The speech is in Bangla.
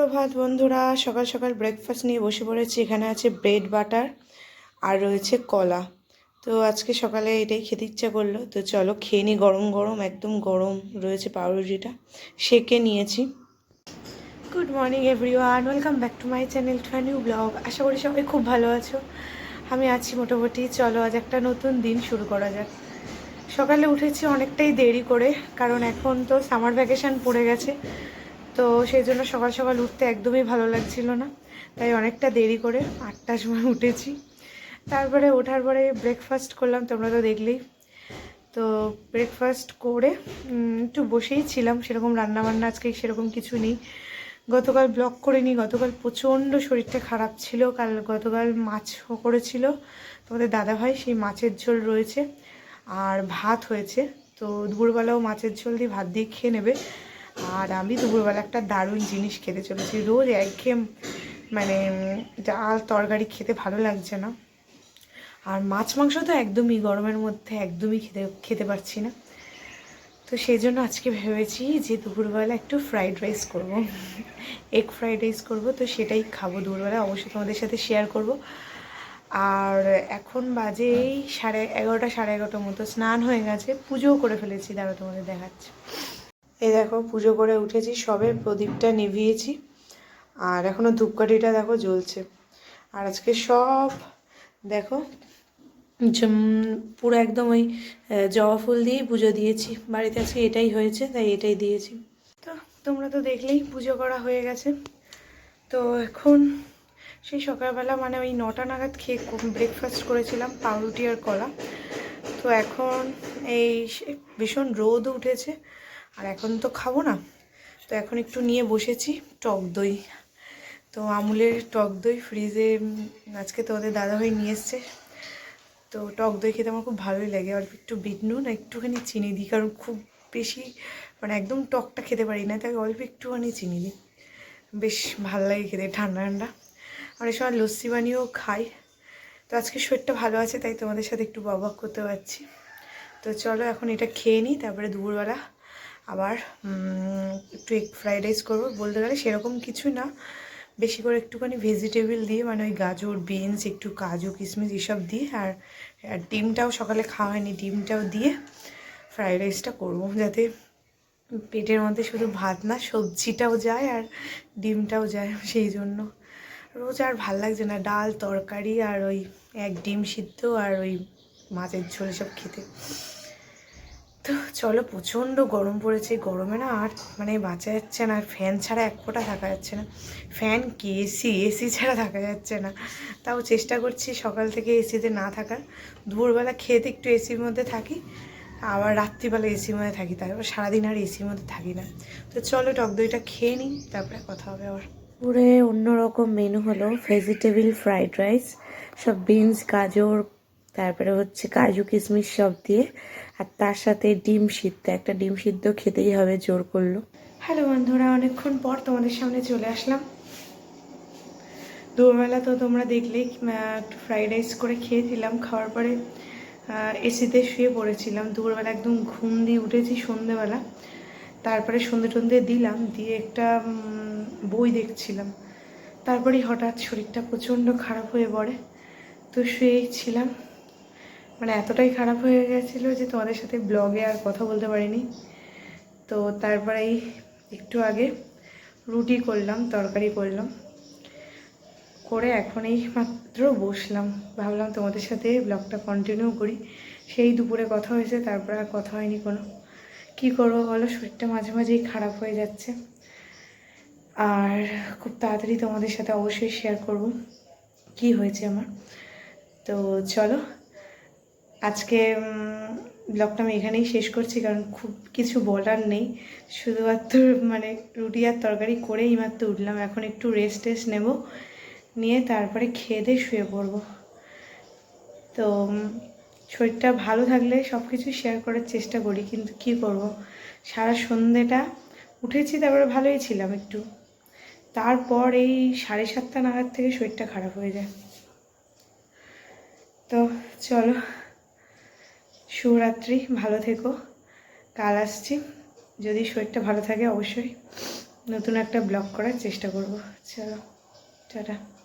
সুপ্রভাত বন্ধুরা, সকাল সকাল ব্রেকফাস্ট নিয়ে বসে পড়েছি। এখানে আছে ব্রেড বাটার আর রয়েছে কলা। তো আজকে সকালে এটাই খেতে ইচ্ছা করল। তো চলো খেয়ে নিই গরম গরম, একদম গরম রয়েছে পাউরুটিটা। সেকে নিয়েছি। Good morning everyone welcome back to my channel to new blog আশা করি সবাই খুব ভালো আছো। আমি আছি মোটামুটি। চলো, আজ একটা নতুন দিন শুরু করা যাক। সকালে উঠেছি অনেকটাই দেরি করে, কারণ এখন তো সামার ভ্যাকেশান পড়ে গেছে। তো সেই জন্য সকাল সকাল উঠতে একদমই ভালো লাগছিল না। তাই অনেকটা দেরি করে আটটার সময় উঠেছি। তারপরে ওঠার পরে ব্রেকফাস্ট করলাম, তোমরা তো দেখলেই। তো ব্রেকফাস্ট করে একটু বসেই ছিলাম, সেরকম রান্নাবান্না আজকে সেরকম কিছু নেই। গতকাল ব্লগ করিনি, গতকাল প্রচণ্ড শরীরটা খারাপ ছিল, কাল গতকাল মাছ করেছিল। তোমাদের দাদাভাই সেই মাছের ঝোল রয়েছে, আর ভাত হয়েছে। তো দুপুরবেলাও মাছের ঝোল দিয়ে ভাত দিয়ে খেয়ে নেবে। আর আমি দুপুরবেলা একটা দারুণ জিনিস খেতে চলেছি। রোজ একঘেয়ে মানে ডাল তরকারি খেতে ভালো লাগছে না। আর মাছ মাংস তো একদমই গরমের মধ্যে একদমই খেতে খেতে পারছি না। তো সেই জন্য আজকে ভেবেছি যে দুপুরবেলা একটু ফ্রাইড রাইস করব। এগ ফ্রাইড রাইস করব, তো সেটাই খাব দুপুরবেলা। অবশ্যই তোমাদের সাথে শেয়ার করব। আর এখন বাজে এই সাড়ে এগারোটা, সাড়ে এগারোটার মতো। স্নান হয়ে গেছে। পুজোও করে ফেলেছি। দাঁড়া তোমাদের দেখাচ্ছি। দেখো, পুজো করে উঠেছি, সবে প্রদীপটা নিভিয়েছি। আর এখনও ধূপকাঠিটা দেখো জ্বলছে। আর আজকে সব, দেখো পুরো একদম ওই জবা ফুল দিয়েই পুজো দিয়েছি। বাড়িতে আজকে এটাই হয়েছে, তাই এটাই দিয়েছি। তো তোমরা তো দেখলেই পুজো করা হয়ে গেছে। তো এখন সেই সকালবেলা মানে ওই নটা নাগাদ খেয়ে ব্রেকফাস্ট করেছিলাম, পাউরুটি আর কলা। তো এখন এই ভীষণ রোদ উঠেছে। আর এখন তো খাব না। তো এখন একটু নিয়ে বসেছি টক দই। তো আমুলের টক দই ফ্রিজে আজকে তো ওদের দাদাভাই নিয়ে এসছে। তো টক দই খেতে আমার খুব ভালোই লাগে। অল্প একটু বিট নুন একটুখানি চিনি দিই, কারণ খুব বেশি মানে একদম টকটা খেতে পারি না, তাই অল্প একটুখানি চিনি দিই। বেশ ভালো লাগে খেতে ঠান্ডা ঠান্ডা। অনেক সময় লস্যি বানিয়েও খাই। তো আজকে শরীরটা ভালো আছে, তাই তোমাদের সাথে একটু বকবক করতে পারছি। তো চলো এখন এটা খেয়ে নিই, তারপরে দুপুরবেলা আবার একটু এগ ফ্রাইড রাইস করব। বলতে গেলে সেরকম কিছু না। বেশি করে একটুখানি ভেজিটেবল দিয়ে মানে ওই গাজর বিনস একটু কাজু, কিশমিশ এসব দিয়ে, আর ডিমটাও সকালে খাওয়া হয়নি। ডিমটাও দিয়ে ফ্রাইড রাইসটা করব, যাতে পেটের মধ্যে শুধু ভাত না, সবজিটাও যায় আর ডিমটাও যায় সেই জন্য। রোজ আর ভালো লাগছে না, ডাল, তরকারি আর ওই এক ডিম সিদ্ধ আর ওই মাছের ঝোল সব খেতে। তো চলো, প্রচণ্ড গরম পড়েছে। গরমে না আর মানে বাঁচা যাচ্ছে না। আর ফ্যান ছাড়া এক ফোঁটা থাকা যাচ্ছে না। ফ্যান কি এসি এসি ছাড়া থাকা যাচ্ছে না। তাও চেষ্টা করছি সকাল থেকে এসিতে না থাকার। দুপুরবেলা খেতে একটু এসির মধ্যে থাকি, আবার রাত্রিবেলা এসির মধ্যে থাকি। তারপর সারাদিন আর এসির মধ্যে থাকি না। তো চলো, টক দইটা খেয়ে নিই, তারপরে কথা হবে আবার। পুরে অন্যরকম মেনু হলো ভেজিটেবল ফ্রাইড রাইস সব বিনস গাজর তারপরে হচ্ছে কাজু কিশমিশ সব দিয়ে, আর তার সাথে ডিম সিদ্ধ, একটা ডিম সিদ্ধ খেতেই হবে, জোর করল। হ্যালো বন্ধুরা, অনেকক্ষণ পর তোমাদের সামনে চলে আসলাম। দুপুরবেলা তো তোমরা দেখলেই একটু ফ্রাইড রাইস করে খেয়েছিলাম খাওয়ার পরে এসিতে শুয়ে পড়েছিলাম। দুপুরবেলা একদম ঘুম দিয়ে উঠেছি সন্ধেবেলা। তারপরে সন্ধে টন্ধে দিলাম, দিয়ে একটা বই দেখছিলাম। তারপরেই হঠাৎ শরীরটা প্রচণ্ড খারাপ হয়ে পড়ে, তো শুয়েই ছিলাম। মানে এতটাই খারাপ হয়ে গেছিল যে তোমাদের সাথে ব্লগে আর কথা বলতে পারিনি। তো তারপরেই একটু আগে রুটি করলাম, তরকারি করলাম। করে এখন এই মাত্র বসলাম। ভাবলাম তোমাদের সাথে ব্লগটা কন্টিনিউ করি। সেই দুপুরে কথা হয়েছে, তারপর আর কথা হয়নি কোনো। কী করব বলো? শরীরটা মাঝে মাঝেই খারাপ হয়ে যাচ্ছে। আর খুব তাড়াতাড়ি তোমাদের সাথে অবশ্যই শেয়ার করব। কি হয়েছে আমার? তো চলো আজকে ব্লগটা আমি এখানেই শেষ করছি, কারণ খুব কিছু বলার নেই। শুধুমাত্র মানে রুটি আর তরকারি করেই মাত্র উঠলাম। এখন একটু রেস্ট টেস্ট নেব, নিয়ে তারপরে খেয়ে দিয়ে শুয়ে পড়ব। তো শরীরটা ভালো থাকলে সব কিছু শেয়ার করার চেষ্টা করি, কিন্তু কি করব? সারা সন্ধেটা উঠেছি, তারপরে ভালোই ছিলাম একটু। তারপর এই সাড়ে সাতটা নাগাদ থেকে শরীরটা খারাপ হয়ে যায়। তো, চলো। শুভরাত্রি, ভালো থেকো। কাল আসছি। যদি শরীরটা ভালো থাকে, অবশ্যই নতুন একটা ব্লগ করার চেষ্টা করব। চলো, টাটা।